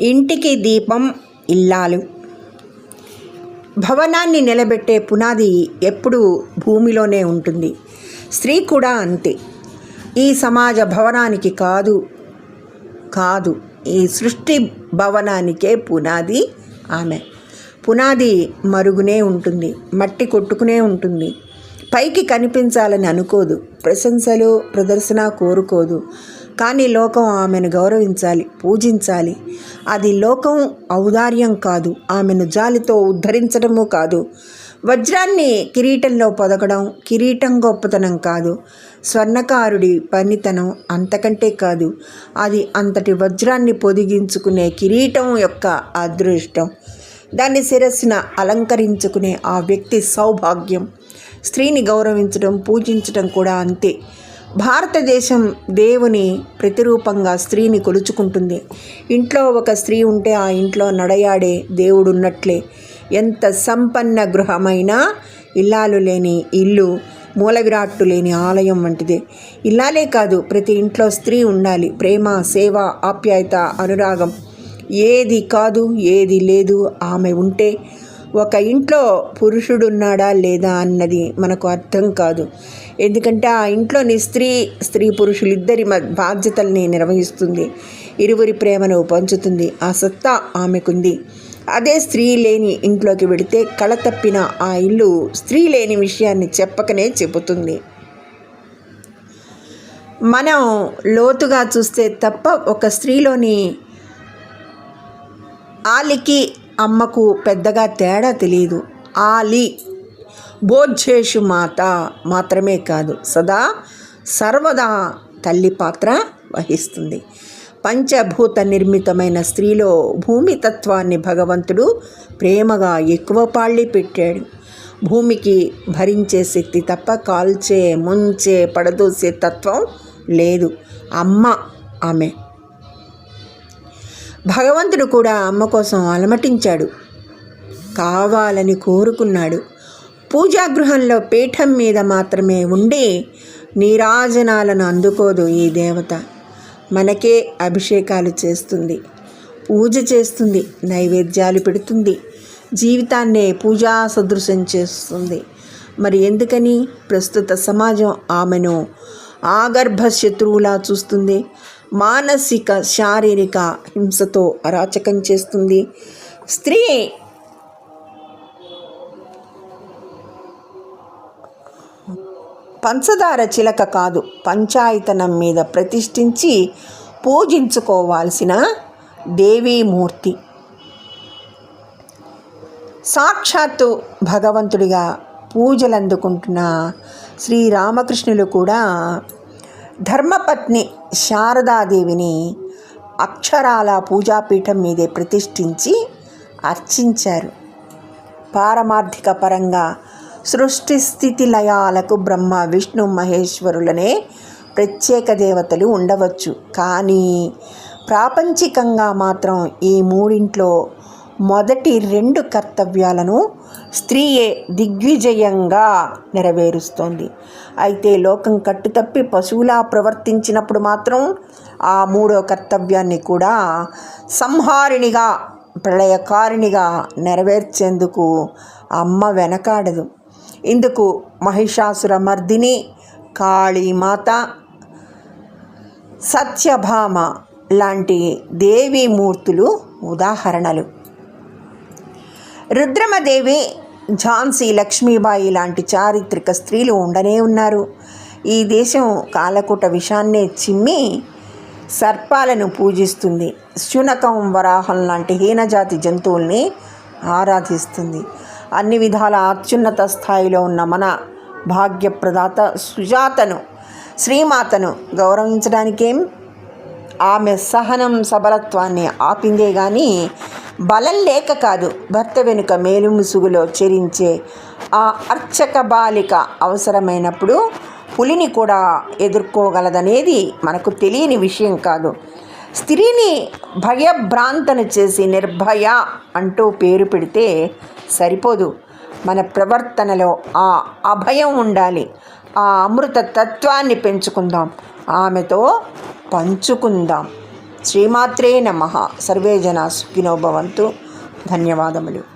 ఇంటికి దీపం ఇల్లాలు. భవనాన్ని నిలబెట్టే పునాది ఎప్పుడూ భూమిలోనే ఉంటుంది. స్త్రీ కూడా అంతే. ఈ సమాజ భవనానికి కాదు కాదు ఈ సృష్టి భవనానికే పునాది ఆమె. పునాది మరుగునే ఉంటుంది మట్టి కొట్టుకునే ఉంటుంది. పైకి కనిపించాలని అనుకోదు ప్రశంసలు ప్రదర్శన కోరుకోదు. కానీ లోకం ఆమెను గౌరవించాలి పూజించాలి. అది లోకం ఔదార్యం కాదు. ఆమెను జాలితో ఉద్ధరించడము కాదు. వజ్రాన్ని కిరీటంలో పొదగడం కిరీటం గొప్పతనం కాదు. స్వర్ణకారుడి పనితనం అంతకంటే కాదు. అది అంతటి వజ్రాన్ని పొదిగించుకునే కిరీటం యొక్క అదృష్టం. దాన్ని శిరస్సున అలంకరించుకునే ఆ వ్యక్తి సౌభాగ్యం. స్త్రీని గౌరవించడం పూజించడం కూడా అంతే. భారతదేశం దేవుని ప్రతిరూపంగా స్త్రీని కొలుచుకుంటుంది. ఇంట్లో ఒక స్త్రీ ఉంటే ఆ ఇంట్లో నడయాడే దేవుడు ఉన్నట్లే ఎంత సంపన్న గృహమైనా ఇల్లాలు లేని ఇల్లు మూల విరాట్టు లేని ఆలయం వంటిదే. ఇల్లాలే కాదు ప్రతి ఇంట్లో స్త్రీ ఉండాలి. ప్రేమ సేవ ఆప్యాయత అనురాగం. ఏది కాదు ఏది లేదు ఆమె ఉంటే. ఒక ఇంట్లో పురుషుడున్నాడా లేదా అన్నది మనకు అర్థం కాదు. ఎందుకంటే ఆ ఇంట్లోని స్త్రీ స్త్రీ పురుషులిద్దరి బాధ్యతల్ని నిర్వహిస్తుంది. ఇరువురి ప్రేమను పంచుతుంది. ఆ సత్తా ఆమెకుంది. అదే స్త్రీ లేని ఇంట్లోకి వెడితే కళ తప్పిన ఆ ఇల్లు స్త్రీ లేని విషయాన్ని చెప్పకనే చెబుతుంది. మనం లోతుగా చూస్తే తప్ప ఒక స్త్రీలోని ఆలికి అమ్మకు పెద్దగా తేడా తెలియదు. ఆలి బోధ్యేషు మాత మాత్రమే కాదు సదా సర్వదా తల్లి పాత్ర వహిస్తుంది. పంచభూత నిర్మితమైన స్త్రీలో భూమి తత్వాన్ని భగవంతుడు ప్రేమగా ఎక్కువ పాళ్ళి పెట్టాడు. భూమికి భరించే శక్తి తప్ప కాల్చే ముంచే పడదోసే తత్వం లేదు. అమ్మ ఆమె. భగవంతుడు కూడా అమ్మ కోసం అలమటించాడు. కావాలని కోరుకున్నాడు. పూజాగృహంలో పీఠం మీద మాత్రమే ఉండి నీరాజనాలను అందుకోదు ఈ దేవత. మనకే అభిషేకాలు చేస్తుంది. పూజ చేస్తుంది. నైవేద్యాలు పెడుతుంది. జీవితాన్నే పూజా సదృశం చేస్తుంది. మరి ఎందుకని? ప్రస్తుత సమాజం ఆమెను ఆగర్భ శత్రువులా చూస్తుంది. మానసిక శారీరక హింసతో అరాచకం చేస్తుంది. స్త్రీ పంచదార చిలక కాదు పంచాయతనం మీద ప్రతిష్ఠించి పూజించుకోవాల్సిన దేవీమూర్తి. సాక్షాత్తు భగవంతుడిగా పూజలు అందుకుంటున్న శ్రీరామకృష్ణులు కూడా ధర్మపత్ని శారదాదేవిని అక్షరాల పూజాపీఠం మీదే ప్రతిష్ఠించి అర్చించారు. పారమార్థిక పరంగా సృష్టి స్థితి లయాలకు బ్రహ్మ విష్ణు మహేశ్వరులనే ప్రత్యేక దేవతలు ఉండవచ్చు. కానీ ప్రాపంచికంగా మాత్రం ఈ మూడింట్లో మొదటి రెండు కర్తవ్యాలను స్త్రీయే దిగ్విజయంగా నెరవేరుస్తోంది. అయితే లోకం కట్టుతప్పి పశువులా ప్రవర్తించినప్పుడు మాత్రం ఆ మూడో కర్తవ్యాన్ని కూడా సంహారిణిగా ప్రళయకారిణిగా నెరవేర్చేందుకు అమ్మ వెనకాడదు. ఇందుకు మహిషాసుర మర్దిని కాళీమాత సత్యభామ లాంటి దేవీమూర్తులు ఉదాహరణలు. రుద్రమదేవి ఝాన్సీ లక్ష్మీబాయి లాంటి చారిత్రక స్త్రీలు ఉండనే ఉన్నారు. ఈ దేశం కాలకూట విషాన్నే చిమ్మి సర్పాలను పూజిస్తుంది. శునకం వరాహం లాంటి హీనజాతి జంతువుల్ని ఆరాధిస్తుంది. అన్ని విధాల అత్యున్నత స్థాయిలో ఉన్న మన భాగ్యప్రదాత సుజాతను శ్రీమాతను గౌరవించడానికేం? ఆమె సహనం సబలత్వాన్ని ఆపిందే కానీ బలం లేక కాదు భర్త వెనుక మేలు ముసుగులో చెరించే ఆ అర్చక బాలిక అవసరమైనప్పుడు పులిని కూడా ఎదుర్కోగలదనేది మనకు తెలియని విషయం కాదు. స్త్రీని భయభ్రాంతను చేసి నిర్భయ అంటూ పేరు పెడితే సరిపోదు. మన ప్రవర్తనలో ఆ అభయం ఉండాలి. ఆ అమృత తత్వాన్ని పెంచుకుందాం. ఆమెతో పంచుకుందాం. శ్రీమాత్రే నమ. సర్వే జన సుఖినోభవంతు ధన్యవాదములు.